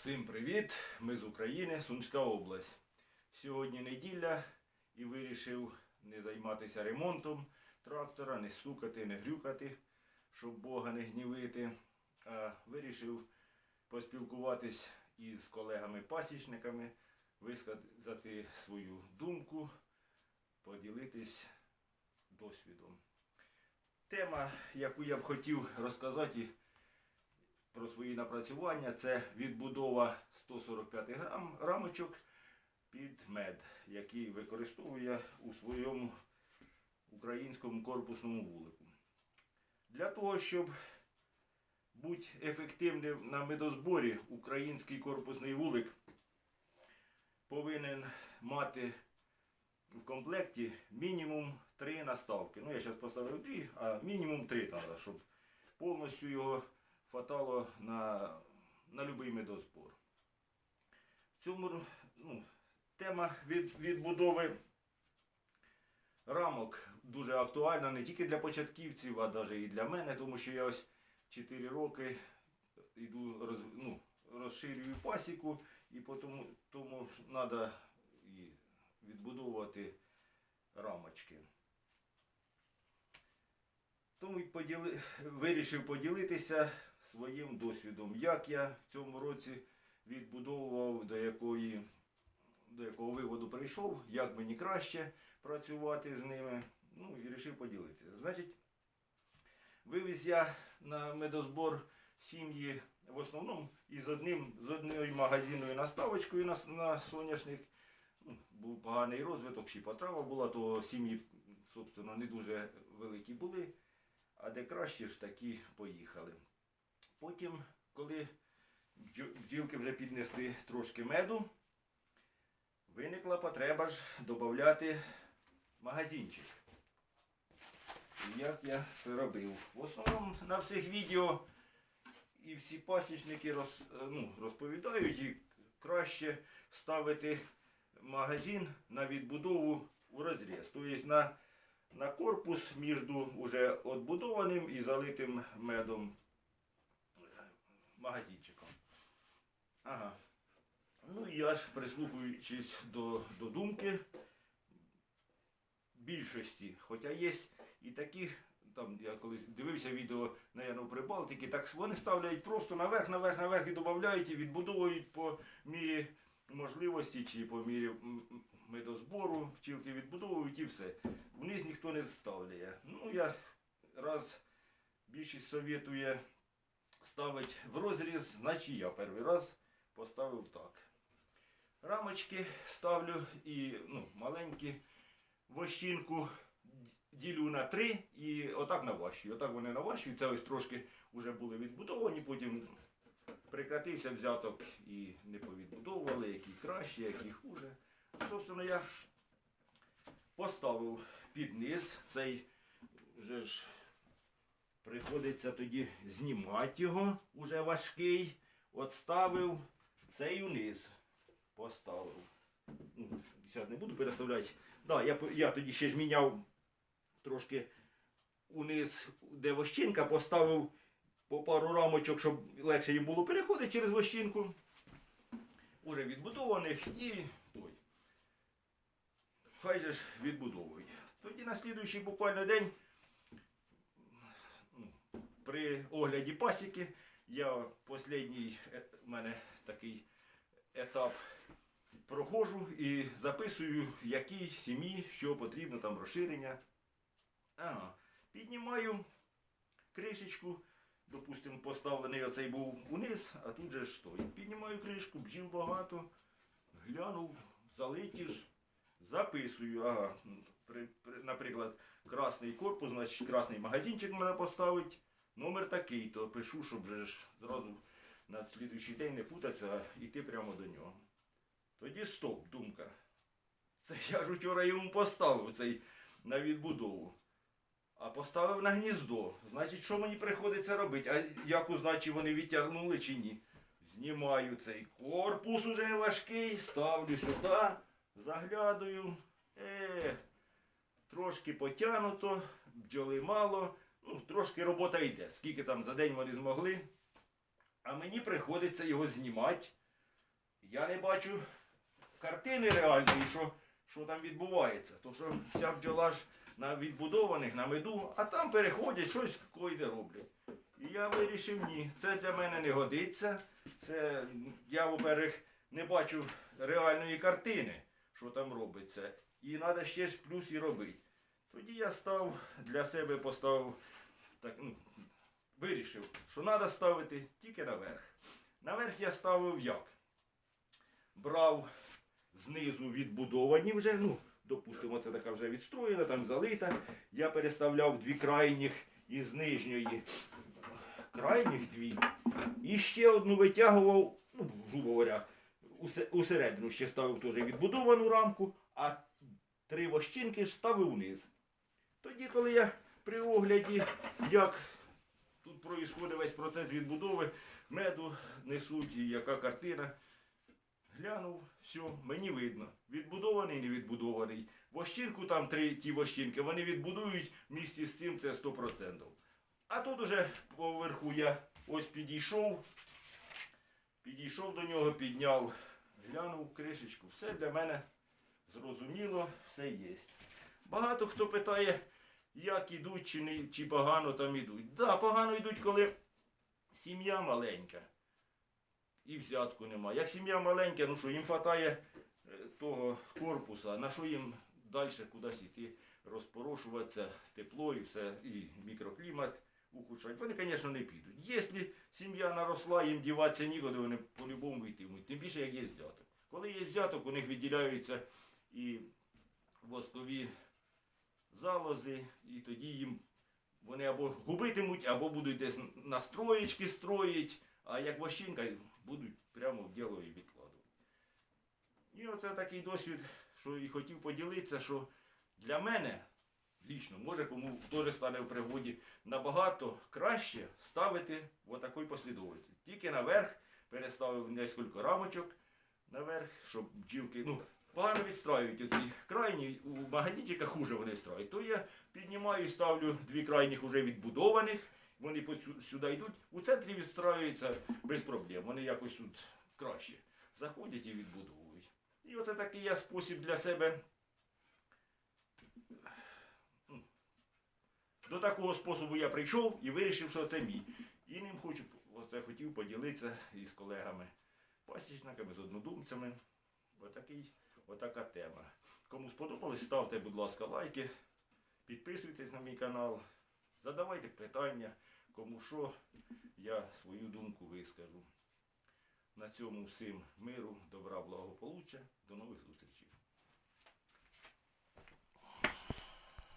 Всім привіт! Ми з України, Сумська область. Сьогодні неділя і вирішив не займатися ремонтом трактора, не стукати, не грюкати, щоб Бога не гнівити. А вирішив поспілкуватись із колегами-пасічниками, висказати свою думку, поділитись досвідом. Тема, яку я б хотів розказати про свої напрацювання, це відбудова 145 грам рамочок під мед, який використовує у своєму українському корпусному вулику. Для того, щоб бути ефективним на медозборі, український корпусний вулик повинен мати в комплекті мінімум три наставки. Ну, я зараз поставив дві, а мінімум три треба, щоб повністю його хватало на, на будь-який медозбор. Цьому ну, тема від, відбудови рамок дуже актуальна не тільки для початківців, а навіть і для мене, тому що я ось 4 роки йду роз, ну, розширюю пасіку, і тому, тому треба відбудовувати рамочки. Тому поділи... вирішив поділитися своїм досвідом, як я в цьому році відбудовував, до якої до якого виводу прийшов, як мені краще працювати з ними. Ну і вирішив поділитися. Значить, вивіз я на медозбор сім'ї в основному із одним, з однією магазинною наставочкою на, на соняшник. Ну, був поганий розвиток, ще потрава була, то сім'ї, собственно, не дуже великі були, а де краще ж такі поїхали. Потім, коли бджілки вже піднесли трошки меду, виникла потреба ж додати магазинчик. Як я це робив? В основному на всіх відео і всі пасічники роз, е, ну, розповідають, і краще ставити магазин на відбудову у розріз. Тобто на, на корпус між уже відбудованим і залитим медом магазинчиком. Ага. Ну і я ж прислухаючись до, до думки більшості, хоча є і такі, там я колись дивився відео, наверное, в Прибалтики, так вони ставляють просто наверх, наверх, наверх і додають і відбудовують по мірі можливості чи по мірі медозбору, вчилки відбудовують і все. Вниз ніхто не ставляє. Ну я раз більшість совєтує ставить в розріз, значить я перший раз поставив так. Рамочки ставлю і ну, маленькі вощинку ділю на три і отак наващую. Отак вони наващують. Це ось трошки вже були відбудовані, потім прекратився взяток і не повідбудовували, які краще, які хуже. Собственно, я поставив під низ цей вже ж приходиться тоді знімати його, уже важкий. От ставив цей униз. Поставив. Ну, зараз не буду переставляти. Да, я, я тоді ще ж міняв трошки униз, де вощинка, поставив по пару рамочок, щоб легше їм було переходити через вощинку. Уже відбудованих і той. Хай же ж відбудовують. Тоді на слідуючий буквально день ну, при огляді пасіки я останній е, в мене такий етап проходжу і записую, якій сім'ї, що потрібно, там розширення. Ага. Піднімаю кришечку. Допустимо, поставлений оцей був униз, а тут же той. Піднімаю кришку, бджіл багато, глянув, залиті ж, записую. Ага. При, при, наприклад, красний корпус, значить красний магазинчик мене поставить. Номер такий, то пишу, щоб вже ж зразу на слідуючий день не путатися, а йти прямо до нього. Тоді стоп, думка. Це я ж вчора йому поставив цей на відбудову. А поставив на гніздо. Значить, що мені приходиться робити? А як узнати, чи вони відтягнули чи ні? Знімаю цей корпус уже важкий, ставлю сюди, заглядаю. Е, трошки потягнуто, бджоли мало. Ну, трошки робота йде. Скільки там за день вони змогли. А мені приходиться його знімати, я не бачу картини реальної, що, що там відбувається. То що вся бджола ж на відбудованих, на меду, а там переходять, щось койде роблять. І я вирішив, ні, це для мене не годиться. Це я, во-первых, не бачу реальної картини, що там робиться. І треба ще ж плюс і робити. Тоді я став для себе поставив так, ну, вирішив, що треба ставити тільки наверх. Наверх я ставив як? Брав знизу відбудовані вже, ну, допустимо, це така вже відстроєна, там залита. Я переставляв дві крайніх із нижньої крайніх дві. І ще одну витягував, ну, грубо говоря, усередину ще ставив теж відбудовану рамку, а три вощинки ж ставив вниз. Тоді, коли я при огляді, як тут проїсходить весь процес відбудови, меду несуть і яка картина, глянув, все, мені видно. Відбудований, не відбудований. Вощинку там три ті вощинки, вони відбудують в місті з цим це 100%. А тут уже поверху я ось підійшов, підійшов до нього, підняв, глянув кришечку. Все для мене зрозуміло, все є. Багато хто питає, як ідуть, чи, не, чи погано там ідуть. Да, погано йдуть, коли сім'я маленька і взятку немає. Як сім'я маленька, ну що їм хватає е, того корпуса, на що їм далі кудись йти, розпорошуватися, тепло і все, і мікроклімат ухудшать. Вони, звісно, не підуть. Якщо сім'я наросла, їм діватися нікуди, вони по-любому йтимуть. Тим більше, як є взяток. Коли є взяток, у них виділяються і воскові залози, і тоді їм вони або губитимуть, або будуть десь настроєчки строїть, а як вощинка будуть прямо в діло і відкладувати. І оце такий досвід, що і хотів поділитися, що для мене лічно, може кому теж стане в пригоді, набагато краще ставити в отакій послідовності. Тільки наверх переставив нескільки рамочок наверх, щоб бджілки, ну, погано відстраюють оці крайні, у магазинчиках хуже вони встраюють. То я піднімаю і ставлю дві крайніх уже відбудованих, вони сюди йдуть. У центрі відстраюються без проблем. Вони якось тут краще заходять і відбудовують. І оце такий я спосіб для себе. До такого способу я прийшов і вирішив, що це мій. І ним хочу оце хотів поділитися із колегами, пасічниками, з однодумцями. Отакий, отака тема. Кому сподобалось, ставте, будь ласка, лайки, підписуйтесь на мій канал, задавайте питання, кому що, я свою думку вискажу. На цьому всім миру, добра, благополуччя. До нових зустрічей.